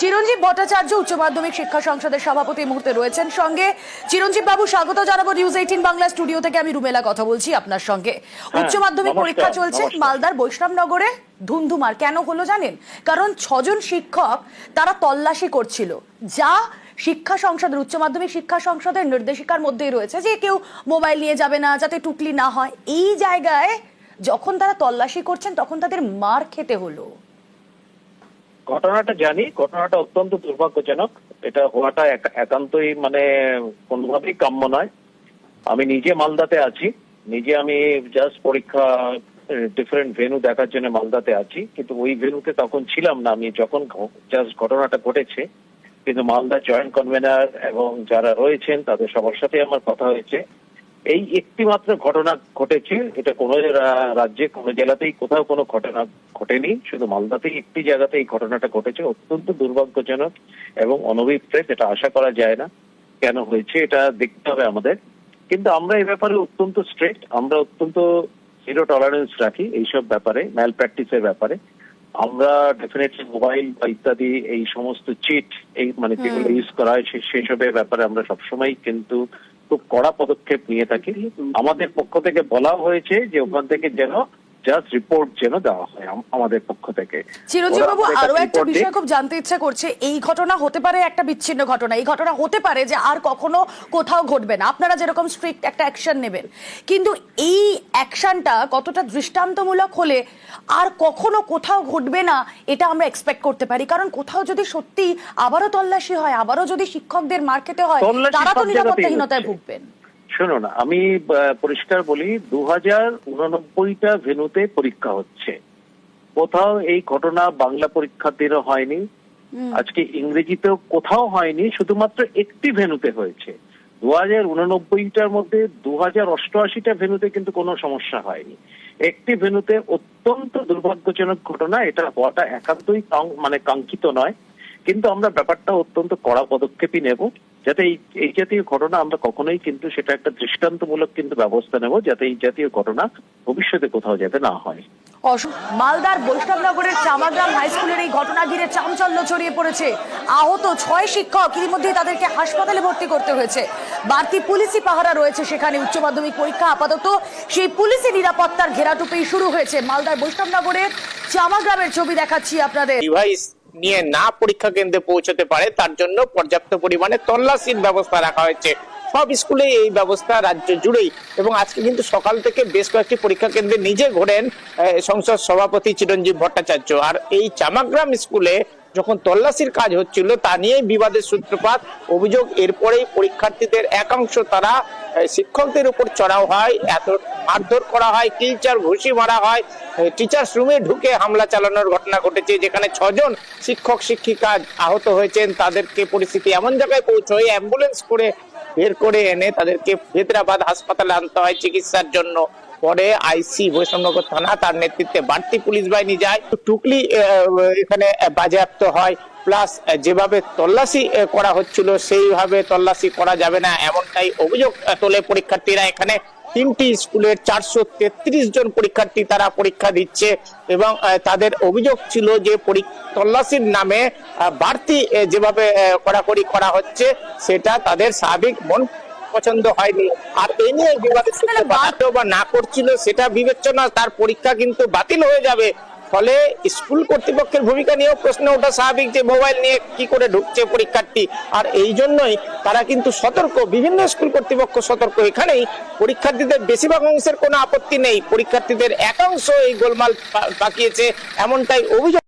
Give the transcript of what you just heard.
চিরঞ্জীব ভট্টাচার্য উচ্চ মাধ্যমিক শিক্ষা সংসদের সভাপতি মুহূর্তে রয়েছেন। সঙ্গে চিরঞ্জীব বাবু স্বাগত জানাব নিউজ এইটিন বাংলা স্টুডিও থেকে। আমি রুমেলা কথা বলছি আপনার সঙ্গে। উচ্চ মাধ্যমিক পরীক্ষা চলছে। মালদার বৈষ্ণবনগরে। ধুন্ধুমার কেন হলো জানেন? কারণ ছজন শিক্ষক তারা তল্লাশি করছিল। যা শিক্ষা সংসদের উচ্চ মাধ্যমিক শিক্ষা সংসদের নির্দেশিকার মধ্যেই রয়েছে যে কেউ মোবাইল নিয়ে যাবে না যাতে টুকলি না হয়। এই জায়গায় যখন তারা তল্লাশি করছেন তখন তাদের মার খেতে হলো। ঘটনাটা জানি, ঘটনাটা অত্যন্ত দুর্ভাগ্যজনক। এটা হওয়াটা একান্তই মানে কোনোভাবেই কাম্য নয়। আমি নিজে মালদাতে আছি। নিজে আমি জাস্ট পরীক্ষা ডিফারেন্ট ভেনু দেখার জন্য মালদাতে আছি। কিন্তু ওই ভেনুতে তখন ছিলাম না আমি। যখন জাস্ট ঘটনাটা ঘটেছে, কিন্তু মালদা জয়েন্ট কনভেনার এবং যারা রয়েছেন, তাদের সবার সাথে আমার কথা হয়েছে। এই একটি মাত্র ঘটনা ঘটেছে। এটা কোনো রাজ্যে কোনো জেলাতেই কোথাও কোনো ঘটনা ঘটেনি। শুধু মালদাতেই একটি জায়গাতে এই ঘটনাটা ঘটেছে। অত্যন্ত দুর্ভাগ্যজনক এবং অনভিপ্রেত, এটা আশা করা যায় না কেন হয়েছে, এটা দেখতে হবে আমাদের। কিন্তু আমরা এই ব্যাপারে অত্যন্ত স্ট্রেট, আমরা অত্যন্ত জিরো টলারেন্স রাখি এইসব ব্যাপারে ম্যাল প্র্যাকটিসের ব্যাপারে। আমরা ডেফিনেটলি মোবাইল বা ইত্যাদি এই সমস্ত চিট এই মানে যেগুলো ইউজ করা হয় সেই সেসবের ব্যাপারে আমরা সবসময় কিন্তু খুব কড়া পদক্ষেপ নিয়ে থাকি। আমাদের পক্ষ থেকে বলা হয়েছে যে ওখান থেকে যেন জাস্ট রিপোর্ট যেন দেওয়া হয় আমাদের পক্ষ থেকে। চিরঞ্জীব ওরা বাবু আমাদের আরও একটা বিষয় খুব জানতে ইচ্ছা করছে এই ঘটনা হতে পারে একটা বিচ্ছিন্ন ঘটনা। এই ঘটনা হতে পারে যে আর কখনো কোথাও ঘটবে না। আপনারা যেরকম স্ট্রিক্ট একটা অ্যাকশন নেবেন। কিন্তু এই অ্যাকশনটা কতটা দৃষ্টান্তমূলক হলে আর কখনো কোথাও ঘটবে না এটা আমরা এক্সপেক্ট করতে পারি। কারণ কোথাও যদি সত্যি আবারও তল্লাশি হয় আবারও যদি শিক্ষকদের মার খেতে হয় তারা তো নিরাপত্তাহীনতায় ভুগবেন। শুনুন আমি পরিষ্কার বলি দু হাজার উননব্বইটা ভেনুতে পরীক্ষা হচ্ছে। কোথাও এই ঘটনা বাংলা পরীক্ষার্থীরও হয়নি আজকে ইংরেজিতেও কোথাও হয়নি শুধুমাত্র একটি ভেনুতে হয়েছে। দু হাজার উননব্বইটার মধ্যে দু হাজার অষ্টআশিটা ভেনুতে কিন্তু কোনো সমস্যা হয়নি। একটি ভেনুতে অত্যন্ত দুর্ভাগ্যজনক ঘটনা এটা হওয়াটা একান্তই মানে কাঙ্ক্ষিত নয় কিন্তু আমরা ব্যাপারটা অত্যন্ত কড়া পদক্ষেপই নেব। যাতে এই এই জাতীয় ঘটনা আমরা কখনোই কিন্তু সেটা একটা দৃষ্টান্তমূলক কিন্তু ব্যবস্থা নেব যাতে এই জাতীয় ঘটনা ভবিষ্যতে কোথাও যাতে না হয়। মালদার বৈষ্ণবনগরের চামাগ্রাম হাই স্কুলের এই ঘটনা ঘিরে চাঞ্চল্য ছড়িয়ে পড়েছে। আহত ছয় শিক্ষক ইতিমধ্যে তাদেরকে হাসপাতালে ভর্তি করতে হয়েছে। বাড়তি পুলিশি পাহারা রয়েছে সেখানে উচ্চ মাধ্যমিক পরীক্ষা আপাতত। সেই পুলিশি নিরাপত্তার ঘেরাটুপেই শুরু হয়েছে মালদার বৈষ্ণবনগরের চামাগ্রামের ছবি দেখাচ্ছি আপনাদের। ডিভাইস নিয়ে না পরীক্ষা কেন্দ্রে পৌঁছতে পারে, তার জন্য পর্যাপ্ত পরিমাণে তল্লাশির ব্যবস্থা রাখা হয়েছে। সব স্কুলে এই ব্যবস্থা রাজ্য জুড়েই। এবং আজকে কিন্তু সকাল থেকে বেশ কয়েকটি পরীক্ষা কেন্দ্রে নিজে ঘোরেন সংসদ সভাপতি চিরঞ্জীব ভট্টাচার্য। আর এই চামাগ্রাম স্কুলে যখন তল্লাশির কাজ হচ্ছিল, তা নিয়েই বিবাদের সূত্রপাত। অভিযোগ এরপরেই পরীক্ষার্থীদের একাংশ তারা শিক্ষকদের উপর চড়াও হয়, এত মারধর করা হয়, টিচার ঘুষি মারা হয় টিচার্স রুমে ঢুকে হামলা চালানোর ঘটনা ঘটেছে, যেখানে ছজন শিক্ষক, শিক্ষিকা আহত হয়েছেন। তাদেরকে পরিস্থিতি এমন জায়গায় পৌঁছয়, অ্যাম্বুলেন্স করে বের করে এনে তাদেরকে হেদরাবাদ হাসপাতালে আনতে হয় চিকিৎসার জন্য। পরে আইসি বৈষ্ণবনগর থানা তার নেতৃত্বে বাড়তি পুলিশ বাহিনী যায়। টুকলি এখানে বাজেয়াপ্ত হয়। প্লাস যেভাবে তল্লাশি করা হচ্ছিল, সেইভাবে তল্লাশি করা যাবে না, এমনটাই অভিযোগ তোলে পরীক্ষার্থীরা এখানে। তিনটি স্কুলের চারশো তেত্রিশ জন পরীক্ষার্থী তারা পরীক্ষা দিচ্ছে এবং তাদের অভিযোগ ছিল যে তল্লাশির নামে বাড়তি যেভাবে কড়াকড়ি করা হচ্ছে, সেটা তাদের স্বাভাবিক মন পছন্দ হয়নি। আর এ নিয়ে বিবাদের সূত্রে বাধ্য বা না করছিল সেটা বিবেচনা তার পরীক্ষা কিন্তু বাতিল হয়ে যাবে। ফলে স্কুল কর্তৃপক্ষের ভূমিকা নিয়েও প্রশ্ন ওঠা স্বাভাবিক যে মোবাইল নিয়ে কি করে ঢুকছে পরীক্ষার্থী। আর এই জন্যই তারা কিন্তু সতর্ক বিভিন্ন স্কুল কর্তৃপক্ষ সতর্ক। এখানেই পরীক্ষার্থীদের বেশিরভাগ অংশের কোনো আপত্তি নেই। পরীক্ষার্থীদের একাংশ এই গোলমাল পাকিয়েছে এমনটাই অভিযোগ